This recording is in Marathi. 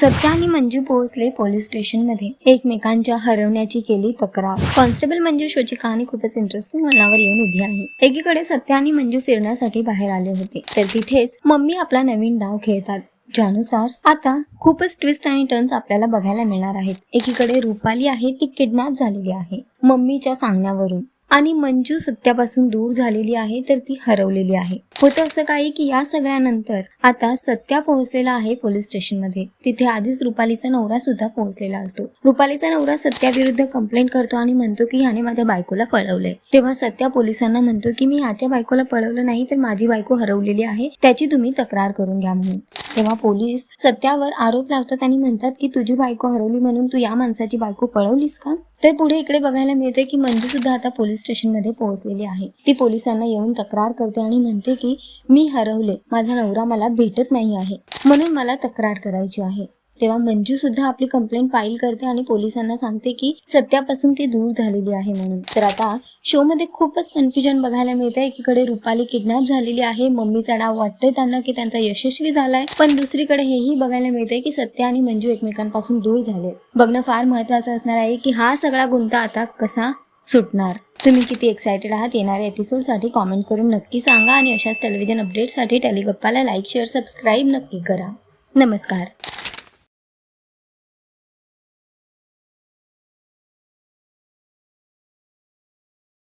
सत्या आणि मंजू पोहोचले पोलीस स्टेशनमध्ये एकमेकांच्या हरवण्याची केली तक्रार. कॉन्स्टेबल मंजू शोची कहाणी खूपच इंटरेस्टिंग मनावर येऊन उभी आहे. एकीकडे सत्य आणि मंजू फिरण्यासाठी बाहेर आले होते. तर तिथेच मम्मी आपला नवीन डाव खेळतात. ज्यानुसार आता खूपच ट्विस्ट आणि टर्न्स आपल्याला बघायला मिळणार आहेत. एकीकडे रुपाली आहे ती किडनॅप झालेली आहे. मम्मीच्या सांगण्यावरून. आणि मंजू सत्यापासून दूर झालेली आहे तर ती हरवलेली आहे. होतं असं काही की या सगळ्यानंतर आता सत्या पोहोचलेला आहे पोलीस स्टेशनमध्ये. तिथे आधीच रुपालीचा नवरा सुद्धा पोहोचलेला असतो. रुपालीचा नवरा सत्याविरुद्ध कंप्लेंट करतो आणि म्हणतो की ह्याने माझ्या बायकोला पळवलंय. तेव्हा सत्या पोलिसांना म्हणतो की मी ह्याच्या बायकोला पळवलं नाही तर माझी बायको हरवलेली आहे त्याची तुम्ही तक्रार करून घ्या म्हणून. तेव्हा पोलीस सत्यावर आरोप लावतात आणि म्हणतात की तुझी बायको हरवली म्हणून तू या माणसाची बायको पळवलीस का? तर पुढे इकडे बघायला मिळते की मंजू सुद्धा आता पोलीस स्टेशनमध्ये पोहोचलेली आहे. ती पोलिसांना येऊन तक्रार करते आणि म्हणते की मी हरवले. माझा नवरा मला भेटत नाही आहे. म्हणून मला तक्रार करायची आहे. तेव्हा मंजू सुद्धा आपली कंप्लेंट फाईल करते आणि पोलिसांना सांगते की सत्यापासून ती दूर झालेली आहे म्हणून. तर आता शो मध्ये खूपच कन्फ्युजन बघायला मिळतंय. एकीकडे रुपाली किडनॅप झालेली आहे. मम्मीचा डाव वाटतोय त्यांना की त्यांचा यशस्वी झालाय. पण दुसरीकडे हेही बघायला मिळतंय की सत्य आणि मंजू एकमेकांपासून दूर झाले बघणं फार महत्वाचं असणार आहे की हा सगळा गुंता आता कसा सुटणार? तुम्ही किती एक्सायटेड आहात? येणाऱ्या एपिसोडसाठी कॉमेंट करून नक्की सांगा आणि अशाच टेलिव्हिजन अपडेटसाठी टेलिगप्पाला लाईक शेअर सबस्क्राईब नक्की करा. नमस्कार.